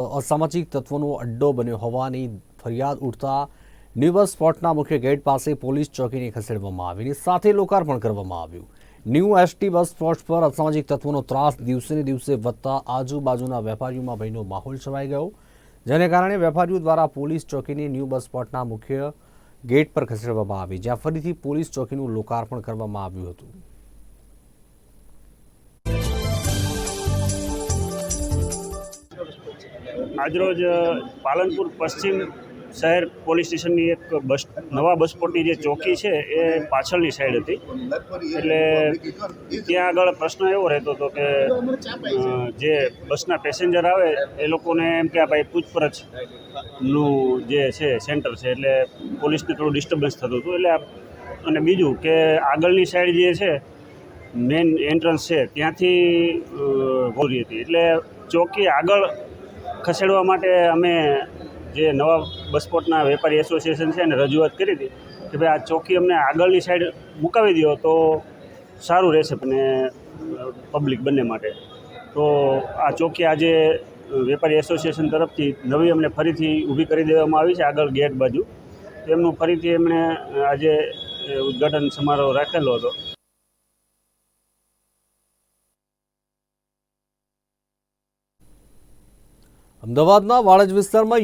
અસામાજિક તત્વોનો અડ્ડો બન્યો હોવાની ફરિયાદ ઉઠતા ન્યૂ સ્પોટના મુખ્ય ગેટ પાસે પોલીસ ચોકીને ખસેડવામાં આવી અને સાથે લોકાર્પણ કરવામાં આવ્યું. ન્યૂ એસટી બસ સ્પોટ પર અસામાજિક તત્વોનો ત્રાસ દિવસેને દિવસે વધતા આજુબાજુના વેપારીઓમાં ભયનો માહોલ છવાઈ ગયો, જેને કારણે વેપારીઓ દ્વારા પોલીસ ચોકીને ન્યૂ બસ સ્પોટના મુખ્ય ગેટ પર ખસેડવામાં આવી, જ્યાં ફરીથી પોલીસ ચોકીનું લોકાર્પણ કરવામાં આવ્યું હતું. આજરોજ પાલનપુર પશ્ચિમ શહેર પોલીસ સ્ટેશનની એક બસ, નવા બસ સ્પોટની જે ચોકી છે, એ પાછળની સાઈડ હતી. એટલે ત્યાં આગળ પ્રશ્ન એવો રહેતો હતો કે જે બસના પેસેન્જર આવે, એ લોકોને એમ કે ભાઈ પૂછપરછનું જે છે, સેન્ટર છે, એટલે પોલીસને થોડું ડિસ્ટર્બન્સ થતું હતું. એટલે અને બીજું કે આગળની સાઈડ જે છે મેઇન એન્ટ્રન્સ છે, ત્યાંથી ગોરી હતી એટલે ચોકી આગળ ખસેડવા માટે અમે જે નવા બસપોર્ટના વેપારી એસોસિએશન છે એને રજૂઆત કરી હતી કે ભાઈ આ ચોકી અમને આગળની સાઈડ મુકાવી દો તો સારું રહેશે અને પબ્લિક બંને માટે. તો આ ચોકી આજે વેપારી એસોસિએશન તરફથી નવી અમને ફરીથી ઊભી કરી દેવામાં આવી છે આગળ ગેટ બાજુ. તેમનું ફરીથી એમણે આજે ઉદ્ઘાટન સમારોહ રાખેલો હતો. અમદાવાદના વાડજ વિસ્તારમાં